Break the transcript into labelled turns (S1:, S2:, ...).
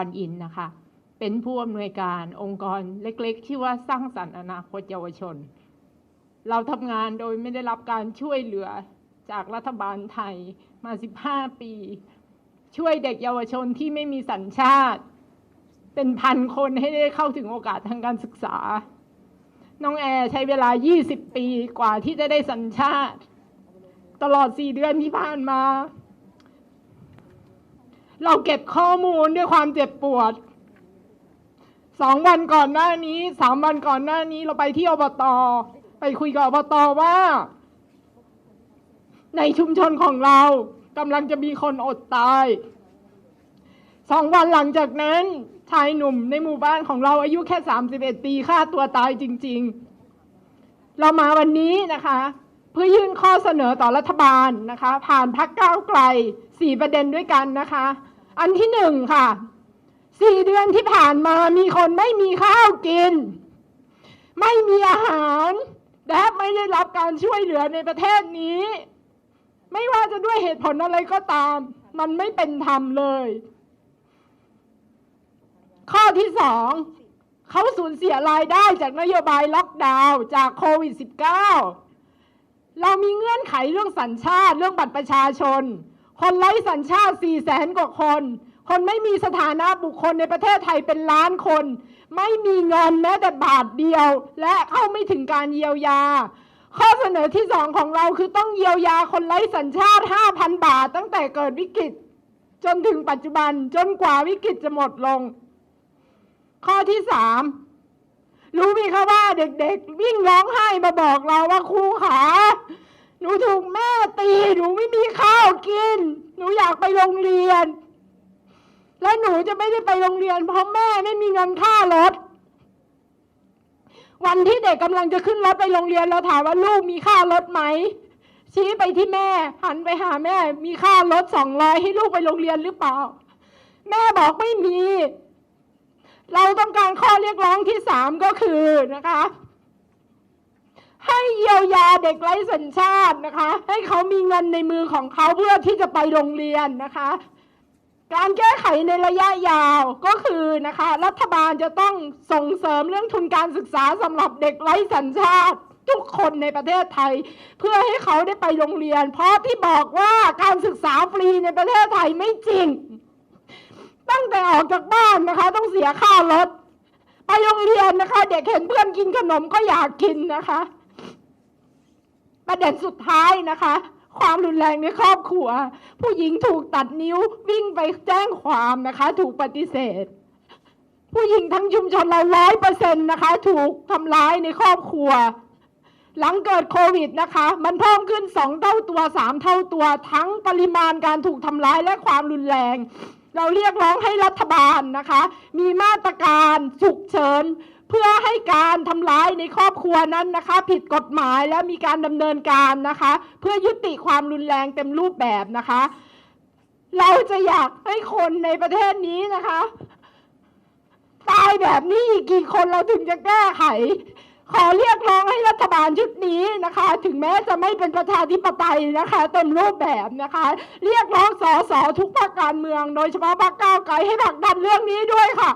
S1: รอินนะคะ เป็นผู้อำนวยการองค์กรเล็กๆ ที่ว่าสร้างสรรค์อนาคตเยาวชน เราทำงานโดยไม่ได้รับการช่วยเหลือจากรัฐบาลไทยมา 15 ปี ช่วยเด็กเยาวชนที่ไม่มีสัญชาติ เป็นพันคนให้ได้เข้าถึงโอกาสทางการศึกษา น้องแอร์ใช้เวลา 20 ปีกว่าที่จะได้สัญชาติ ตลอด 4 เดือนที่ผ่านมา เราเก็บข้อมูลด้วยความเจ็บปวดสองวันก่อนหน้านี้สามวันก่อนหน้านี้เราไปที่อบตไปคุยกับอบตว่า ในชุมชนของเรากำลังจะมีคนอดตายสองวันหลังจากนั้นชายหนุ่มในหมู่บ้านของเราอายุแค่ 31 ปีฆ่าตัวตายจริง ๆ เรามาวันนี้นะคะ เพื่อยื่นข้อเสนอต่อรัฐบาลนะคะ ผ่านพักก้าวไกลสี่ประเด็นด้วยกันนะคะ อันที่หนึ่งค่ะสี่เดือนที่ผ่านมามีคนไม่มีข้าวกิน ไม่มีอาหารและไม่ได้รับการช่วยเหลือในประเทศนี้ ไม่ว่าจะด้วยเหตุผลอะไรก็ตาม มันไม่เป็นธรรมเลย ข้อที่สองเขาสูญเสียรายได้จากนโยบายล็อกดาวน์จากโควิด -19 เรามีเงื่อนไขเรื่องสัญชาติเรื่องบัตรประชาชน คนไร้สัญชาติ4แสนกว่าคน คนไม่มีสถานะบุคคลในประเทศไทยเป็นล้านคน ไม่มีเงินแม้แต่บาทเดียว และเข้าไม่ถึงการเยียวยา ข้อเสนอที่สองของเราคือต้องเยียวยาคนไร้สัญชาติ 5,000 บาท ตั้งแต่เกิดวิกฤต จนถึงปัจจุบันจนกว่าวิกฤตจะหมดลง ข้อที่สามรู้ไหมคะว่าเด็กๆ วิ่งร้องไห้มาบอกเราว่าครูขา หนูถูกแม่ตี หนูไม่มีข้าวกิน หนูอยากไปโรงเรียน และหนูจะไม่ได้ไปโรงเรียน เพราะแม่ไม่มีเงินค่ารถ วันที่เด็กกำลังจะขึ้นรถไปโรงเรียนเราถามว่าลูกมีค่ารถไหม ชี้ไปที่แม่ หันไปหาแม่ มีค่ารถสองร้อยให้ลูกไปโรงเรียนหรือเปล่า แม่บอกไม่มี เราต้องการข้อเรียกร้องที่สามก็คือนะคะ ให้เยียวยาเด็กไร้สัญชาตินะคะ ให้เขามีเงินในมือของเขาเพื่อที่จะไปโรงเรียนนะคะ การแก้ไขในระยะยาวก็คือนะคะ รัฐบาลจะต้องส่งเสริมเรื่องทุนการศึกษาสำหรับเด็กไร้สัญชาติทุกคนในประเทศไทย เพื่อให้เขาได้ไปโรงเรียน เพราะที่บอกว่าการศึกษาฟรีในประเทศไทยไม่จริง ตั้งแต่ออกจากบ้านนะคะ ต้องเสียค่ารถไปโรงเรียนนะคะ เด็กเห็นเพื่อนกินขนมก็อยากกินนะคะ ประเด็นสุดท้ายนะคะ ความรุนแรงในครอบครัว ผู้หญิงถูกตัดนิ้ววิ่งไปแจ้งความนะคะ ถูกปฏิเสธ ผู้หญิงทั้งชุมชนเราร้อยเปอร์เซ็นต์นะคะ ถูกทำร้ายในครอบครัว หลังเกิดโควิดนะคะ มันเพิ่มขึ้นสองเท่าตัวสามเท่าตัว ทั้งปริมาณการถูกทำร้ายและความรุนแรงเราเรียกร้องให้รัฐบาลนะคะ มีมาตรการฉุกเฉิน พื่อให้การทำร้ายในครอบครัวนั้นนะคะ ผิดกฎหมายและมีการดำเนินการนะคะ เพื่อยุติความรุนแรงเต็มรูปแบบนะคะ เราจะอยากให้คนในประเทศนี้นะคะตายแบบนี้อีกกี่คนเราถึงจะแก้ไข ขอเรียกร้องให้รัฐบาลชุดนี้นะคะ ถึงแม้จะไม่เป็นประชาธิปไตยนะคะ เต็มรูปแบบนะคะ เรียกร้องสสทุกภาคการเมือง โดยเฉพาะพรรคก้าวไกลให้ผลักดันเรื่องนี้ด้วยค่ะ